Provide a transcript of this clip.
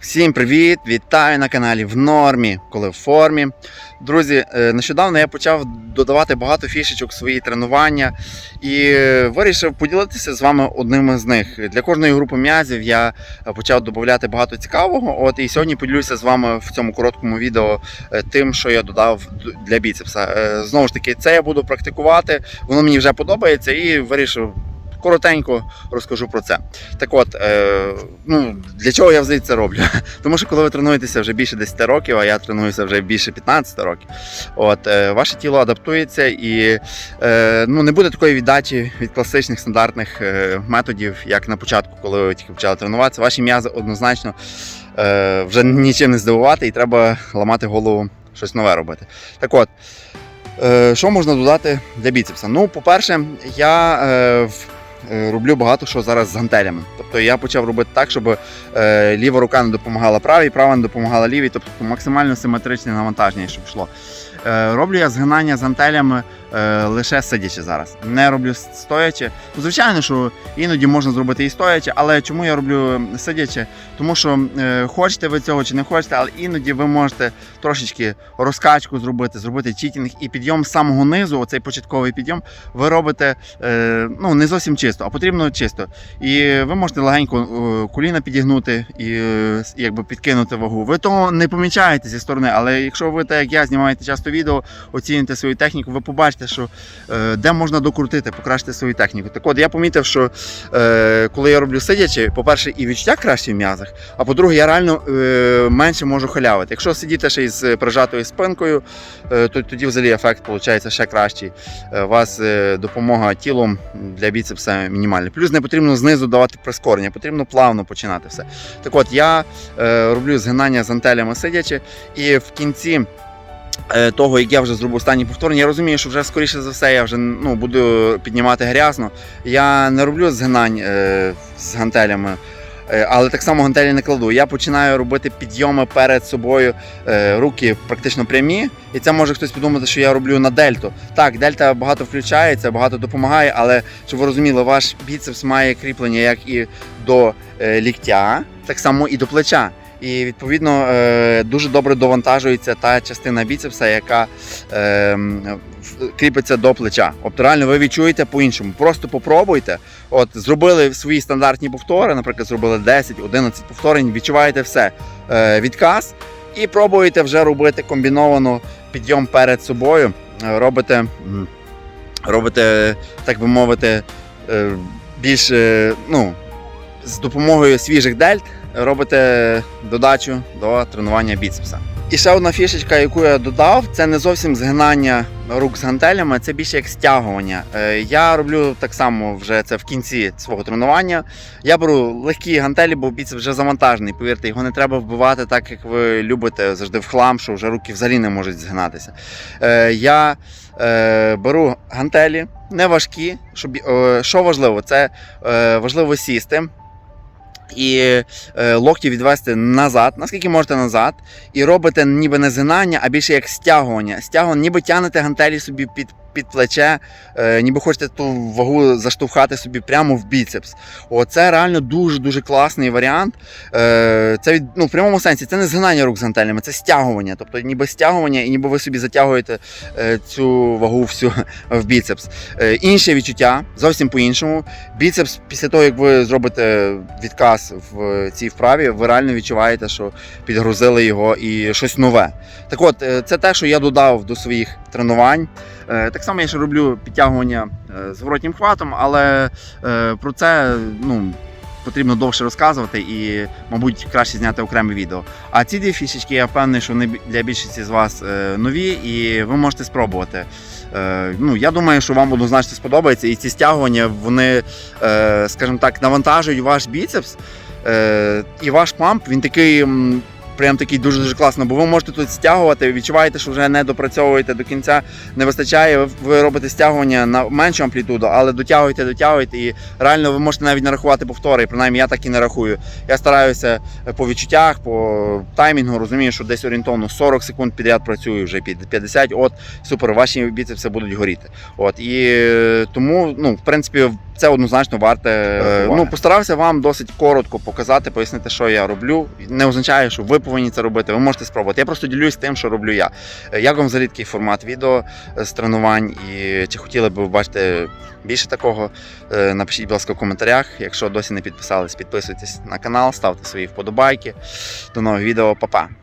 Всім привіт! Вітаю на каналі в нормі, коли в формі. Друзі, е, нещодавно я почав додавати багато фішечок в свої тренування і е, вирішив поділитися з вами одним з них. Для кожної групи м'язів я е, почав додати багато цікавого. От і сьогодні поділюся з вами в цьому короткому відео тим, що я додав для біцепса. Знову ж таки, це я буду практикувати. Воно мені вже подобається і вирішив. Коротенько розкажу про це. Так от, е, ну, для чого я взагалі це роблю? Тому що коли ви тренуєтеся вже більше 10 років, а я тренуюся вже більше 15 років, от, е, ваше тіло адаптується і е, ну, не буде такої віддачі від класичних стандартних е, методів, як на початку, коли ви тільки почали тренуватися. Ваші м'язи однозначно е, вже нічим не здивувати, і треба ламати голову щось нове робити. Так от. Е, Що можна додати для біцепса? Ну, по-перше, я е, в- роблю багато що зараз з гантелями. Тобто я почав робити так, щоб е, ліва рука не допомагала правій, права не допомагала лівій, тобто максимально симетричне навантаження, щоб йшло. Е, роблю я згинання з гантелями е, лише сидячи зараз. Не роблю стоячи. Ну, звичайно, що іноді можна зробити і стоячи, але чому я роблю сидячи? Тому що е, хочете ви цього чи не хочете, але іноді ви можете трошечки розкачку зробити, зробити читінг і підйом з самого низу, оцей початковий підйом, ви робите е, ну, не зовсім чисто, а потрібно чисто. І ви можете легенько коліна підігнути і якби підкинути вагу. Ви того не помічаєте зі сторони, але якщо ви так як я знімаєте часто відео, оціните свою техніку, ви побачите, що е, де можна докрутити, покращити свою техніку. Так от я помітив, що е, коли я роблю сидячи, по-перше, і відчуття краще в м'язах, а по-друге, я реально е, менше можу халявити. Якщо сидіти ще із прижатою спинкою, то тоді взагалі ефект виходить ще кращий. У вас допомога тілом для біцепса мінімальна. Плюс не потрібно знизу давати прискорення, потрібно плавно починати все. Так от я роблю згинання з антелями сидячи, і в кінці. Е, Того, як я вже зробив останні повторення, я розумію, що вже скоріше за все я вже ну, буду піднімати грязно. Я не роблю згинань е, з гантелями, е, але так само гантелі не кладу. Я починаю робити підйоми перед собою, е, руки практично прямі. І це може хтось подумати, що я роблю на дельту. Так, дельта багато включається, багато допомагає, але щоб ви розуміли, ваш біцепс має кріплення як і до ліктя, так само і до плеча. І відповідно е, дуже добре довантажується та частина біцепса, яка е, кріпиться до плеча. Тобто реально ви відчуєте по-іншому. Просто попробуйте. От зробили свої стандартні повтори, наприклад, зробили 10-11 повторень, відчуваєте все. Е, відказ, і пробуєте вже робити комбіновано підйом перед собою. Е, Робите, робите так би мовити, більш ну, з допомогою свіжих дельт робите додачу до тренування біцепса. І ще одна фішечка, яку я додав, це не зовсім згинання рук з гантелями, це більше як стягування. Е, Я роблю так само вже це в кінці свого тренування. Я беру легкі гантелі, бо біцепс вже завантажений. Повірте, його не треба вбивати так, як ви любите завжди в хлам, що вже руки взагалі не можуть згинатися. Е, Я е, беру гантелі, не важкі. Що важливо, це важливо сісти. І е, локті відвести назад, наскільки можете назад, і робите ніби не згинання, а більше як стягування. Стягування, ніби тягнете гантелі собі під, під плече, е, ніби хочете ту вагу заштовхати собі прямо в біцепс. Оце реально дуже-дуже класний варіант. Е, це від, ну, в прямому сенсі це не згинання рук з гантелями, це стягування. Тобто ніби стягування, і ніби ви собі затягуєте е, цю вагу всю в біцепс. Інше відчуття зовсім по-іншому. Біцепс, після того, як ви зробите відказ в цій вправі, ви реально відчуваєте, що підгрузили його і щось нове. Так от, це те, що я додав до своїх тренувань. Е, Так само я ще роблю підтягування е, з воротнім хватом, але е, про це ну, потрібно довше розказувати і, мабуть, краще зняти окреме відео. А ці дві фішечки, я впевнений, що вони для більшості з вас нові, і ви можете спробувати. Ну, я думаю, що вам однозначно сподобається, і ці стягування, вони, скажімо так, навантажують ваш біцепс. І ваш памп, він такий. Прям такий дуже дуже класно, бо ви можете тут стягувати, відчуваєте, що вже не допрацьовуєте до кінця, не вистачає. Ви, робите стягування на меншу амплітуду, але дотягуєте, дотягуєте, і реально ви можете навіть нарахувати повтори. Принаймні я так і не рахую. Я стараюся по відчуттях, по таймінгу, розумію, що десь орієнтовно 40 секунд підряд працюю вже під 50, От супер, ваші біцепси будуть горіти. От і е, тому, ну, в принципі, це однозначно варте. е, Ну, постарався вам досить коротко показати, пояснити, що я роблю. Не означає, що ви повинні це робити. Ви можете спробувати. Я просто ділюсь тим, що роблю я. Е, Як вам взагалі такий формат відео е, з тренувань? І чи хотіли б ви бачити більше такого? Напишіть, будь ласка, в коментарях. Якщо досі не підписались, підписуйтесь на канал, ставте свої вподобайки. До нових відео, Па-па!